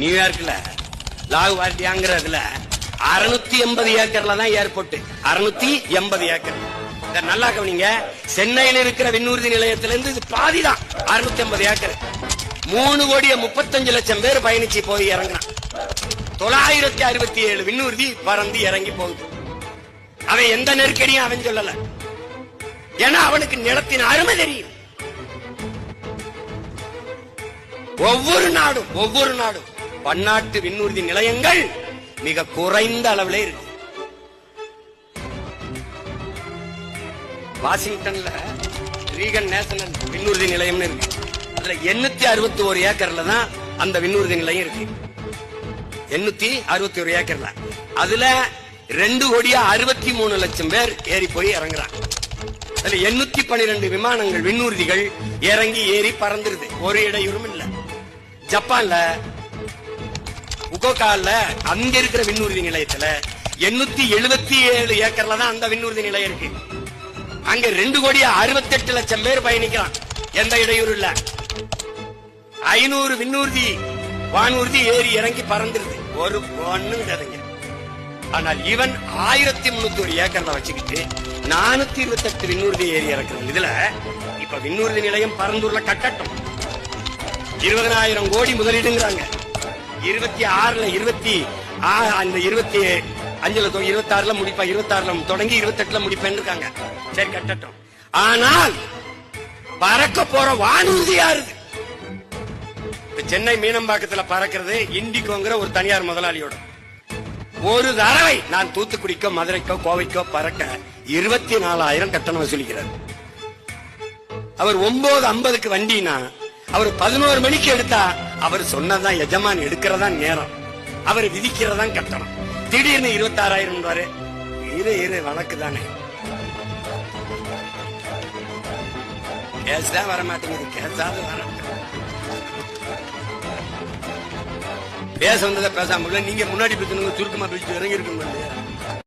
நியூயார்க்ல லாகுவார்டியாங்கிறதுல அறுநூத்தி எண்பது ஏக்கர்ல தான் ஏர்போர்ட் அறுநூத்தி எண்பது ஏக்கர். இத நல்லா கவனிங்க. சென்னையில் இருக்கிற விண்ணூர்தி நிலையத்தில இருந்து இது பாதி தான். அறுநூத்தி எண்பது ஏக்கர். மூணு கோடிய முப்பத்தஞ்சு லட்சம் பேர் பயணிச்சு போய் இறங்கினான் தொள்ளாயிரத்தி அறுபத்தி ஏழு விண்ணூர்தி பறந்து இறங்கி போகுது. அவன் எந்த நெருக்கடியும் அவன் சொல்லல. ஏன்னா அவனுக்கு நிலத்தின் அருமை தெரியும். ஒவ்வொரு நாடும் ஒவ்வொரு நாடும். பன்னாட்டு விண்ணூர்தி நிலையங்கள் மிக குறைந்த அளவிலே இருக்கு. வாஷிங்டன்ல ரீகன் நேஷனல் விண்ணூர்தி நிலையம்னு இருக்கு. அதுல எண்ணூத்தி அறுபத்தி ஒரு ஏக்கர்ல தான் அந்த விண்ணூர்தி நிலையம் இருக்கு. எண்ணூத்தி அறுபத்தி ஒரு ஏக்கர்ல. அதுல ரெண்டு கோடியா அறுபத்தி மூணு லட்சம் பேர் ஏறி போய் இறங்குறாங்க. அதுல எண்ணூத்தி பன்னிரண்டு விமானங்கள் விண்ணூர்திகள் இறங்கி ஏறி பறந்துருது. ஒரு இடையூறும் இல்ல. ஜப்பான்ல உகோகால அங்க இருக்கிற விண்ணூர்தி நிலையத்துல எண்ணூத்தி எழுபத்தி ஏழு ஏக்கர்ல தான் அந்த விண்ணூர்தி நிலையம் இருக்கு. அங்க ரெண்டு கோடி அறுபத்தி எட்டு லட்சம் பேர் பயணிக்கிறான் எந்த இடையூறு இல்ல. ஐநூறு விண்ணூர்தி வானூர்தி ஏறி இறங்கி பறந்துருது. ஒரு ஒண்ணு கிடையாதுங்க ஆனால் இவன் ஆயிரத்தி முன்னூத்தி ஒரு ஏக்கர்ல வச்சுக்கிட்டு நானூத்தி இருபத்தி எட்டு விண்ணூர்தி ஏறி இறக்குறது இதுல இப்ப விண்ணூர்தி நிலையம் பரந்தூர்ல கட்டட்டும். இருபதனாயிரம் கோடி முதலீடுங்கிறாங்க. இருபத்தி ஆறுல இருபத்தி அந்த இருபத்தி அஞ்சுல இருபத்தி ஆறுல முடிப்பா இருபத்தி ஆறுல தொடங்கி இருபத்தி எட்டுல முடிப்பேன்னு இருக்காங்க சரி கட்டட்டும். ஆனால் பறக்க போற வானூர்தியா இருக்கு சென்னை மீனம்பாக்கத்துல பறக்கிறது இண்டிகோங்கிற ஒரு தனியார் முதலாளியோட. ஒரு தடவை நான் தூத்துக்குடிக்கோ மதுரைக்கோ கோவைக்கோ பறக்க இருபத்தி நாலாயிரம் கட்டணம் வசூலிக்கிறார். அவர் ஒன்பது ஐம்பதுக்கு வண்டினா அவர் பதினோரு மணிக்கு எடுத்தா அவர் சொன்னதான் எஜமான் எடுக்கிறதா நேரம். அவர் விதிக்கிறதா கட்டணம். திடீர்னு இருபத்தி ஆறாயிரம் இரு இரு வழக்கு தானே. கேஸ் தான் வர மாட்டேங்குது கேஸாவது வர. பேச வந்ததை பேசாம நீங்க முன்னாடி பேசணுங்க சுருக்கமா பேசிட்டு இறங்கியிருக்கணும் இல்லையா?